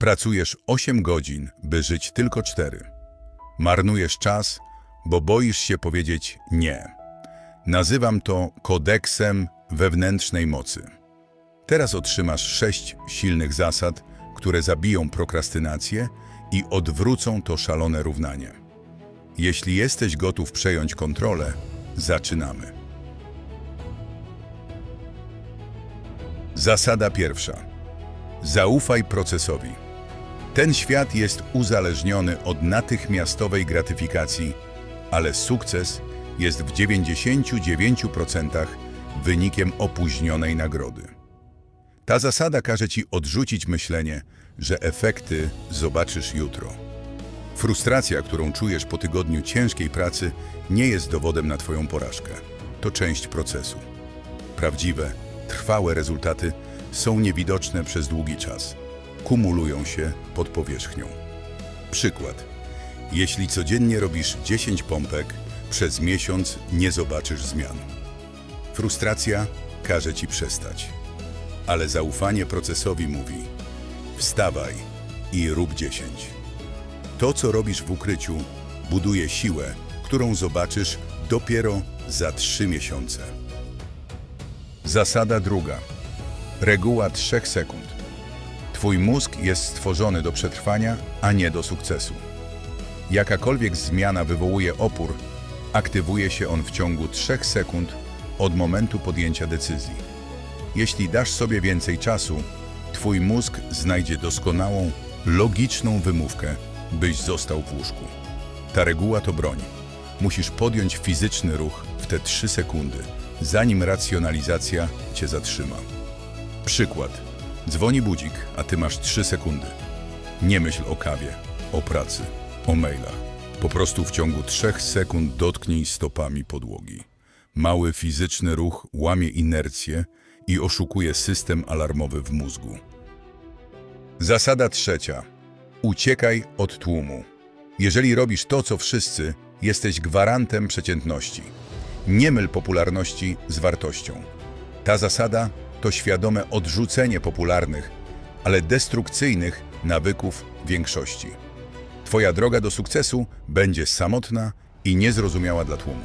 Pracujesz 8 godzin, by żyć tylko 4. Marnujesz czas, bo boisz się powiedzieć nie. Nazywam to kodeksem wewnętrznej mocy. Teraz otrzymasz sześć silnych zasad, które zabiją prokrastynację i odwrócą to szalone równanie. Jeśli jesteś gotów przejąć kontrolę, zaczynamy. Zasada pierwsza. Zaufaj procesowi. Ten świat jest uzależniony od natychmiastowej gratyfikacji, ale sukces jest w 99% wynikiem opóźnionej nagrody. Ta zasada każe ci odrzucić myślenie, że efekty zobaczysz jutro. Frustracja, którą czujesz po tygodniu ciężkiej pracy, nie jest dowodem na Twoją porażkę. To część procesu. Prawdziwe, trwałe rezultaty są niewidoczne przez długi czas. Kumulują się pod powierzchnią. Przykład. Jeśli codziennie robisz 10 pompek, przez miesiąc nie zobaczysz zmian. Frustracja każe ci przestać. Ale zaufanie procesowi mówi: wstawaj i rób 10. To, co robisz w ukryciu, buduje siłę, którą zobaczysz dopiero za 3 miesiące. Zasada druga. Reguła 3 sekund. Twój mózg jest stworzony do przetrwania, a nie do sukcesu. Jakakolwiek zmiana wywołuje opór, aktywuje się on w ciągu 3 sekund od momentu podjęcia decyzji. Jeśli dasz sobie więcej czasu, Twój mózg znajdzie doskonałą, logiczną wymówkę, byś został w łóżku. Ta reguła to broń. Musisz podjąć fizyczny ruch w te 3 sekundy, zanim racjonalizacja cię zatrzyma. Przykład. Dzwoni budzik, a ty masz 3 sekundy. Nie myśl o kawie, o pracy, o mailach. Po prostu w ciągu 3 sekund dotknij stopami podłogi. Mały fizyczny ruch łamie inercję i oszukuje system alarmowy w mózgu. Zasada trzecia. Uciekaj od tłumu. Jeżeli robisz to, co wszyscy, jesteś gwarantem przeciętności. Nie myl popularności z wartością. Ta zasada to świadome odrzucenie popularnych, ale destrukcyjnych nawyków większości. Twoja droga do sukcesu będzie samotna i niezrozumiała dla tłumu.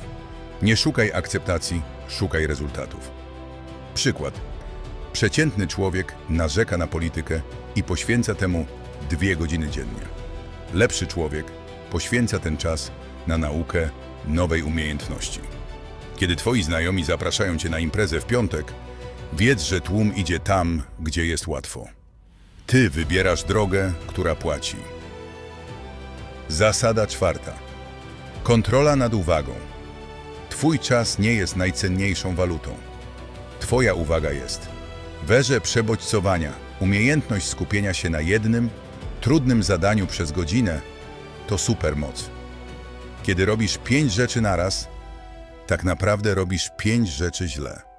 Nie szukaj akceptacji, szukaj rezultatów. Przykład. Przeciętny człowiek narzeka na politykę i poświęca temu dwie godziny dziennie. Lepszy człowiek poświęca ten czas na naukę nowej umiejętności. Kiedy twoi znajomi zapraszają cię na imprezę w piątek, wiedz, że tłum idzie tam, gdzie jest łatwo. Ty wybierasz drogę, która płaci. Zasada czwarta. Kontrola nad uwagą. Twój czas nie jest najcenniejszą walutą. Twoja uwaga jest. Werze przebodźcowania, umiejętność skupienia się na jednym, trudnym zadaniu przez godzinę to supermoc. Kiedy robisz pięć rzeczy naraz, tak naprawdę robisz pięć rzeczy źle.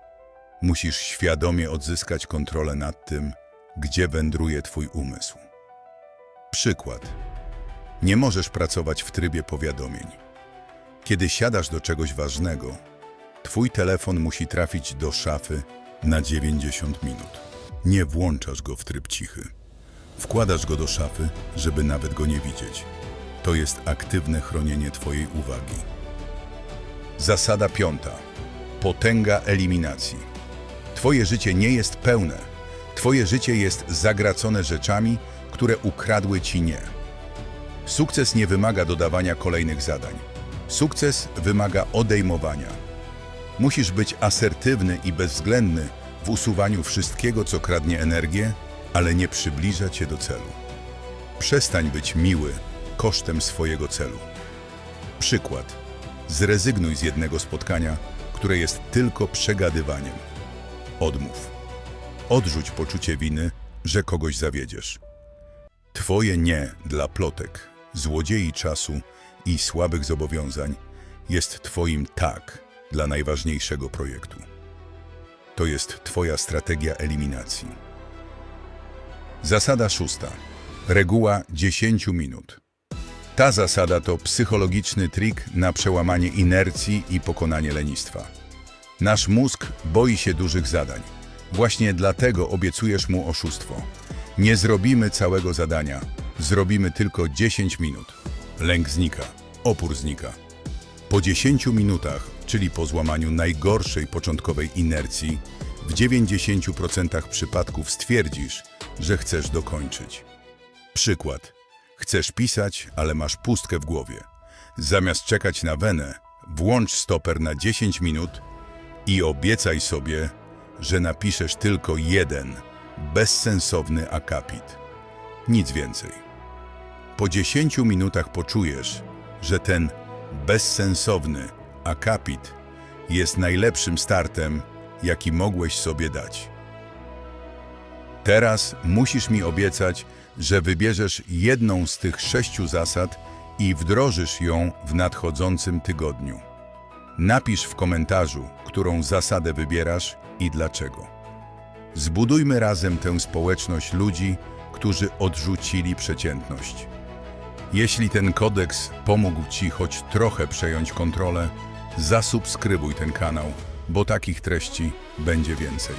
Musisz świadomie odzyskać kontrolę nad tym, gdzie wędruje Twój umysł. Przykład. Nie możesz pracować w trybie powiadomień. Kiedy siadasz do czegoś ważnego, Twój telefon musi trafić do szafy na 90 minut. Nie włączasz go w tryb cichy. Wkładasz go do szafy, żeby nawet go nie widzieć. To jest aktywne chronienie Twojej uwagi. Zasada piąta. Potęga eliminacji. Twoje życie nie jest pełne. Twoje życie jest zagracone rzeczami, które ukradły Ci nie. Sukces nie wymaga dodawania kolejnych zadań. Sukces wymaga odejmowania. Musisz być asertywny i bezwzględny w usuwaniu wszystkiego, co kradnie energię, ale nie przybliża cię do celu. Przestań być miły kosztem swojego celu. Przykład. Zrezygnuj z jednego spotkania, które jest tylko przegadywaniem. Odmów. Odrzuć poczucie winy, że kogoś zawiedziesz. Twoje nie dla plotek, złodziei czasu i słabych zobowiązań jest Twoim tak dla najważniejszego projektu. To jest Twoja strategia eliminacji. Zasada szósta. Reguła 10 minut. Ta zasada to psychologiczny trik na przełamanie inercji i pokonanie lenistwa. Nasz mózg boi się dużych zadań. Właśnie dlatego obiecujesz mu oszustwo. Nie zrobimy całego zadania, zrobimy tylko 10 minut. Lęk znika, opór znika. Po 10 minutach, czyli po złamaniu najgorszej początkowej inercji, w 90% przypadków stwierdzisz, że chcesz dokończyć. Przykład. Chcesz pisać, ale masz pustkę w głowie. Zamiast czekać na wenę, włącz stoper na 10 minut i obiecaj sobie, że napiszesz tylko jeden bezsensowny akapit. Nic więcej. Po 10 minutach poczujesz, że ten bezsensowny akapit jest najlepszym startem, jaki mogłeś sobie dać. Teraz musisz mi obiecać, że wybierzesz jedną z tych sześciu zasad i wdrożysz ją w nadchodzącym tygodniu. Napisz w komentarzu, którą zasadę wybierasz i dlaczego. Zbudujmy razem tę społeczność ludzi, którzy odrzucili przeciętność. Jeśli ten kodeks pomógł Ci choć trochę przejąć kontrolę, zasubskrybuj ten kanał, bo takich treści będzie więcej.